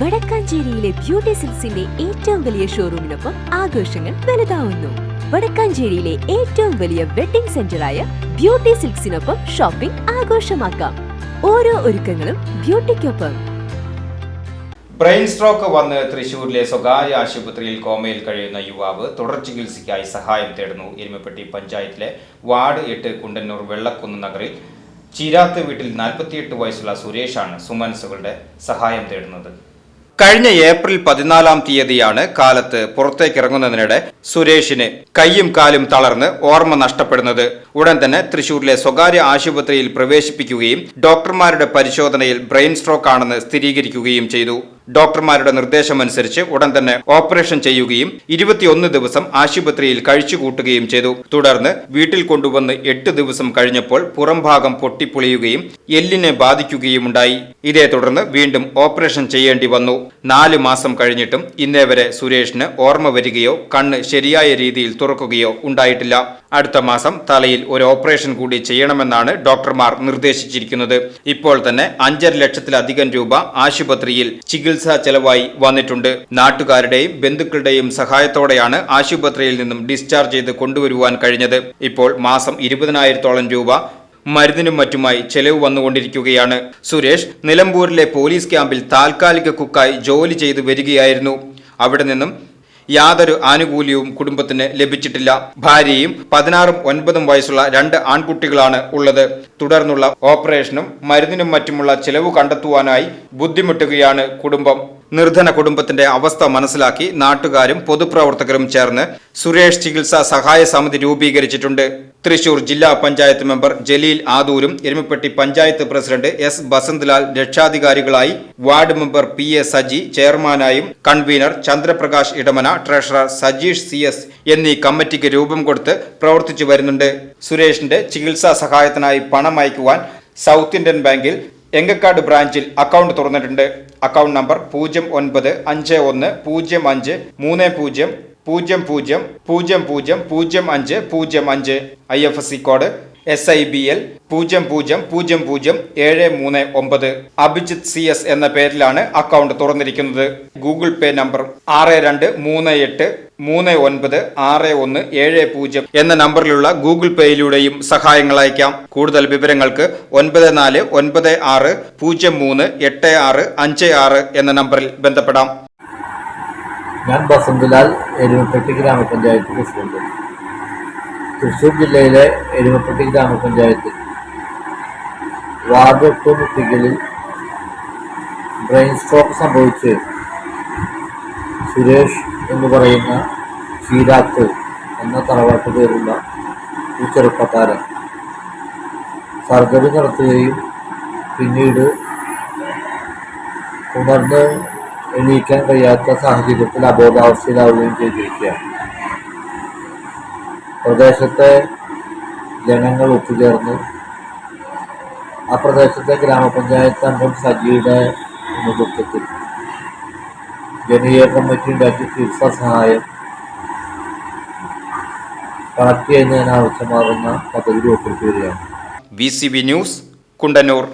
വടക്കാഞ്ചേരിയിലെ beauty സിൽസിന്റെ ഏറ്റവും വലിയ ഷോറൂമിനൊപ്പം ആഘോഷങ്ങൾ വലുതാവുന്നു. വടക്കാഞ്ചേരിയിലെ ഏറ്റവും വലിയ വെഡിംഗ് സെന്ററായ ബ്യൂട്ടി സിൽക്സിനൊപ്പം ഷോപ്പിംഗ് ആഘോഷമാക്കാം. ഓരോ ഒരുക്കങ്ങളും ബ്യൂട്ടിക്കൊപ്പം. ബ്രെയിൻ സ്ട്രോക്ക് വന്ന് തൃശൂരിലെ സ്വകാര്യ ആശുപത്രിയിൽ കോമയിൽ കഴിയുന്ന യുവാവ് തുടർ ചികിത്സയ്ക്കായി സഹായം തേടുന്നു. എരുമപ്പെട്ടി പഞ്ചായത്തിലെ വാർഡ് എട്ട് കുണ്ടന്നൂർ വെള്ളക്കുന്ന് നഗറിൽ ചീരാത്ത് വീട്ടിൽ നാൽപ്പത്തിയെട്ട് വയസ്സുള്ള സുരേഷാണ് സുമൻസുകളുടെ സഹായം തേടുന്നത്. കഴിഞ്ഞ ഏപ്രിൽ പതിനാലാം തീയതിയാണ് കാലത്ത് പുറത്തേക്കിറങ്ങുന്നതിനിടെ സുരേഷിന് കൈയും കാലും തളർന്ന് ഓർമ്മ നഷ്ടപ്പെടുന്നത്. ഉടൻ തന്നെ തൃശൂരിലെ സ്വകാര്യ ആശുപത്രിയിൽ പ്രവേശിപ്പിക്കുകയും ഡോക്ടർമാരുടെ പരിശോധനയിൽ ബ്രെയിൻ സ്ട്രോക്ക് ആണെന്ന് സ്ഥിരീകരിക്കുകയും ചെയ്തു. ഡോക്ടർമാരുടെ നിർദ്ദേശമനുസരിച്ച് ഉടൻ തന്നെ ഓപ്പറേഷൻ ചെയ്യുകയും ഇരുപത്തിയൊന്ന് ദിവസം ആശുപത്രിയിൽ കഴിച്ചുകൂട്ടുകയും ചെയ്തു. തുടർന്ന് വീട്ടിൽ കൊണ്ടുവന്ന് എട്ട് ദിവസം കഴിഞ്ഞപ്പോൾ പുറംഭാഗം പൊട്ടിപ്പൊളിയുകയും എല്ലിനെ ബാധിക്കുകയുമുണ്ടായി. ഇതേ തുടർന്ന് വീണ്ടും ഓപ്പറേഷൻ ചെയ്യേണ്ടി വന്നു. നാല് മാസം കഴിഞ്ഞിട്ടും ഇന്നേ വരെ സുരേഷിന് ഓർമ്മ വരികയോ കണ്ണ് ശരിയായ രീതിയിൽ തുറക്കുകയോ ഉണ്ടായിട്ടില്ല. അടുത്ത മാസം തലയിൽ ഒരു ഓപ്പറേഷൻ കൂടി ചെയ്യണമെന്നാണ് ഡോക്ടർമാർ നിർദ്ദേശിച്ചിരിക്കുന്നത്. ഇപ്പോൾ തന്നെ അഞ്ചര ലക്ഷത്തിലധികം രൂപ ആശുപത്രിയിൽ ചികിത്സാ ചെലവായി വന്നിട്ടുണ്ട്. നാട്ടുകാരുടെയും ബന്ധുക്കളുടെയും സഹായത്തോടെയാണ് ആശുപത്രിയിൽ നിന്നും ഡിസ്ചാർജ് ചെയ്ത് കൊണ്ടുവരുവാൻ കഴിഞ്ഞത്. ഇപ്പോൾ മാസം ഇരുപതിനായിരത്തോളം രൂപ മരുന്നിനും മറ്റുമായി ചെലവ് വന്നുകൊണ്ടിരിക്കുകയാണ്. സുരേഷ് നിലമ്പൂരിലെ പോലീസ് ക്യാമ്പിൽ താൽക്കാലിക കുക്കായി ജോലി ചെയ്തു വരികയായിരുന്നു. അവിടെ നിന്നും യാതൊരു ആനുകൂല്യവും കുടുംബത്തിന് ലഭിച്ചിട്ടില്ല. ഭാര്യയും പതിനാറും ഒൻപതും വയസ്സുള്ള രണ്ട് ആൺകുട്ടികളാണ് ഉള്ളത്. തുടർന്നുള്ള ഓപ്പറേഷനും മരുന്നിനും മറ്റുമുള്ള ചെലവ് കണ്ടെത്തുവാനായി ബുദ്ധിമുട്ടുകയാണ് കുടുംബം. നിർധന കുടുംബത്തിന്റെ അവസ്ഥ മനസ്സിലാക്കി നാട്ടുകാരും പൊതുപ്രവർത്തകരും ചേർന്ന് സുരേഷ് ചികിത്സാ സഹായ സമിതി രൂപീകരിച്ചിട്ടുണ്ട്. തൃശൂർ ജില്ലാ പഞ്ചായത്ത് മെമ്പർ ജലീൽ ആദൂരും Erumapetty panchayat president S Basanthlal രക്ഷാധികാരികളായി ward member P A Saji ചെയർമാനായും convener Chandraprakash Edamana treasurer Sajeesh C S എന്നീ കമ്മിറ്റിക്ക് രൂപം കൊടുത്ത് പ്രവർത്തിച്ചു വരുന്നുണ്ട്. സുരേഷിന്റെ ചികിത്സാ സഹായത്തിനായി പണം അയക്കുവാൻ സൗത്ത് ഇന്ത്യൻ ബാങ്കിൽ എങ്കക്കാട് ബ്രാഞ്ചിൽ അക്കൗണ്ട് തുറന്നിട്ടുണ്ട്. അക്കൗണ്ട് നമ്പർ പൂജ്യം ഒൻപത് അഞ്ച് ഒന്ന് പൂജ്യം അഞ്ച് മൂന്ന് പൂജ്യം പൂജ്യം പൂജ്യം പൂജ്യം പൂജ്യം പൂജ്യം അഞ്ച് പൂജ്യം അഞ്ച്. I F S C code S I B L പൂജ്യം പൂജ്യം പൂജ്യം പൂജ്യം ഏഴ് മൂന്ന് ഒമ്പത്. അഭിജിത്ത് സി എസ് എന്ന പേരിലാണ് അക്കൗണ്ട് തുറന്നിരിക്കുന്നത്. ഗൂഗിൾ പേ നമ്പർ ആറ് രണ്ട് മൂന്ന് എട്ട് മൂന്ന് ഒൻപത് ആറ് ഒന്ന് ഏഴ് പൂജ്യം എന്ന നമ്പറിലുള്ള ഗൂഗിൾ പേയിലൂടെയും സഹായങ്ങൾ അയക്കാം. കൂടുതൽ വിവരങ്ങൾക്ക് ഒൻപത് നാല് ഒൻപത് ആറ് പൂജ്യം മൂന്ന് എട്ട് ആറ് അഞ്ച് ആറ് എന്ന നമ്പറിൽ ബന്ധപ്പെടാം. ഞാൻ ബസന്ത്ലാൽ എരുമപ്പെട്ടി ഗ്രാമപഞ്ചായത്ത് പ്രസിഡന്റ്. തൃശ്ശൂർ ജില്ലയിലെ എരുമപ്പെട്ടി ഗ്രാമപഞ്ചായത്തിൽ വാർഡ് എട്ട് കുട്ടികളിൽ ബ്രെയിൻ സ്ട്രോക്ക് സംഭവിച്ച് സുരേഷ് എന്ന് പറയുന്ന ചീരാത്ത് എന്ന തറവാട്ട് പേരുള്ള ഈ ചെറുപ്പക്കാരൻ സർജറി നടത്തുകയും പിന്നീട് ഉണർന്ന് എണീക്കാൻ കഴിയാത്ത സാഹചര്യത്തിൽ അബോധാവസ്ഥയിലാവുകയും ചെയ്തിരിക്കുകയാണ്. പ്രദേശത്തെ ജനങ്ങൾ ഒത്തുചേർന്ന് ആ പ്രദേശത്തെ ഗ്രാമപഞ്ചായത്ത് അംഗം സജിയുടെ നേതൃത്വത്തിൽ ജനകീയ കമ്മിറ്റി ഉണ്ടാക്കി ചികിത്സാ സഹായം കളക്ട് ചെയ്യുന്നതിനാവശ്യമാകുന്ന പദ്ധതി വരികയാണ് V C B news Kundannoor.